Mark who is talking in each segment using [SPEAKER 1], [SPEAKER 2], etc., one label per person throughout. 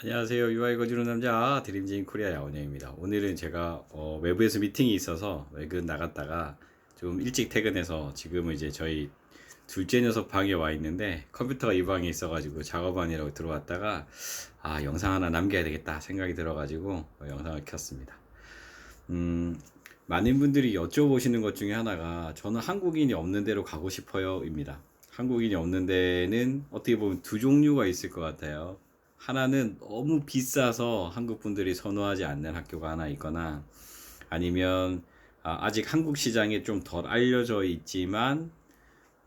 [SPEAKER 1] 안녕하세요. UI 거주는 남자 드림진 코리아 야원영입니다. 오늘은 제가 어, 외부에서 미팅이 있어서 외근 나갔다가 좀 일찍 퇴근해서 지금은 이제 저희 둘째 녀석 방에 와 있는데 컴퓨터가 이 방에 있어가지고 작업하느라고 들어왔다가 아 영상 하나 남겨야 되겠다 생각이 들어가지고 어, 영상을 켰습니다. 음, 많은 분들이 여쭤보시는 것 중에 하나가 저는 한국인이 없는 데로 가고 싶어요입니다. 한국인이 없는 데는 어떻게 보면 두 종류가 있을 것 같아요. 하나는 너무 비싸서 한국 분들이 선호하지 않는 학교가 하나 있거나 아니면 아, 아직 한국 시장에 좀 덜 알려져 있지만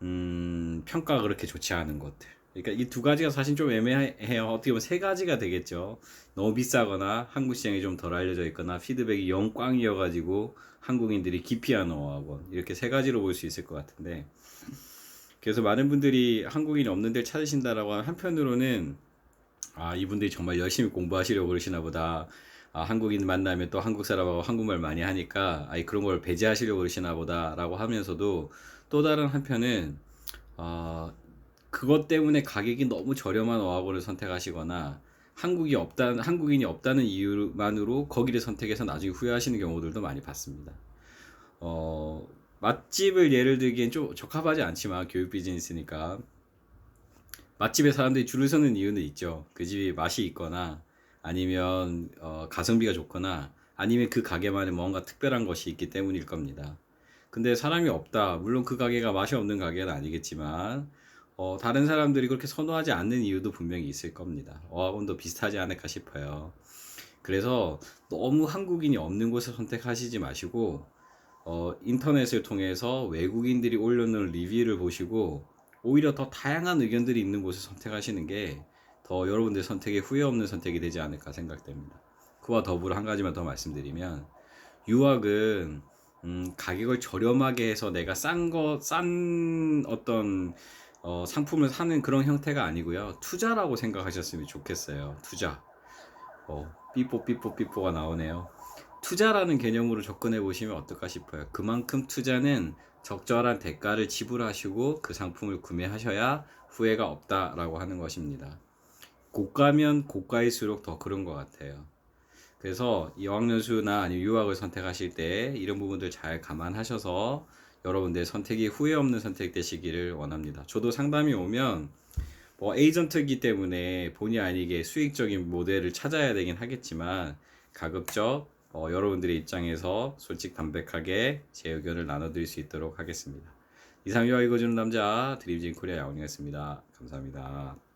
[SPEAKER 1] 음, 평가가 그렇게 좋지 않은 것들. 그러니까 이 두 가지가 사실 좀 애매해요. 어떻게 보면 세 가지가 되겠죠. 너무 비싸거나 한국 시장에 좀덜 알려져 있거나 피드백이 영 꽝이어가지고 한국인들이 기피하는 어학원 이렇게 세 가지로 볼 수 있을 것 같은데 그래서 많은 분들이 한국인이 없는 데를 찾으신다라고 하면 한편으로는 아 이분들이 정말 열심히 공부하시려고 그러시나 보다 아 한국인 만나면 또 한국 사람하고 한국말 많이 하니까 아이 그런 걸 배제하시려고 그러시나 보다라고 하면서도 또 다른 한편은 어 그것 때문에 가격이 너무 저렴한 어학원을 선택하시거나 한국이 없다 한국인이 없다는 이유만으로 거기를 선택해서 나중에 후회하시는 경우들도 많이 봤습니다. 어 맛집을 예를 들기엔 좀 적합하지 않지만 교육 비즈니스니까 맛집에 사람들이 줄을 서는 이유는 있죠. 그 집이 맛이 있거나 아니면 어, 가성비가 좋거나 아니면 그 가게만에 뭔가 특별한 것이 있기 때문일 겁니다. 근데 사람이 없다. 물론 그 가게가 맛이 없는 가게는 아니겠지만 어, 다른 사람들이 그렇게 선호하지 않는 이유도 분명히 있을 겁니다. 어학원도 비슷하지 않을까 싶어요. 그래서 너무 한국인이 없는 곳을 선택하시지 마시고 어, 인터넷을 통해서 외국인들이 올려놓은 리뷰를 보시고 오히려 더 다양한 의견들이 있는 곳을 선택하시는 게 더 여러분들 선택에 후회 없는 선택이 되지 않을까 생각됩니다. 그와 더불어 한 가지만 더 말씀드리면 유학은 음, 가격을 저렴하게 해서 내가 싼 거, 싼 어떤 어, 상품을 사는 그런 형태가 아니고요. 투자라고 생각하셨으면 좋겠어요. 투자. 어, 삐뽀 삐뽀 삐뽀가 나오네요. 투자라는 개념으로 접근해 보시면 어떨까 싶어요. 그만큼 투자는 적절한 대가를 지불하시고 그 상품을 구매하셔야 후회가 없다라고 하는 것입니다. 고가면 고가일수록 더 그런 것 같아요. 그래서 이 어학연수나 아니면 유학을 선택하실 때 이런 부분들 잘 감안하셔서 여러분들 선택이 후회 없는 선택 되시기를 원합니다. 저도 상담이 오면 뭐 에이전트이기 때문에 본의 아니게 수익적인 모델을 찾아야 되긴 하겠지만 가급적 어, 여러분들의 입장에서 솔직 담백하게 제 의견을 나눠드릴 수 있도록 하겠습니다. 이상 유아 읽어주는 남자 드림진 코리아 야옹이었습니다. 감사합니다.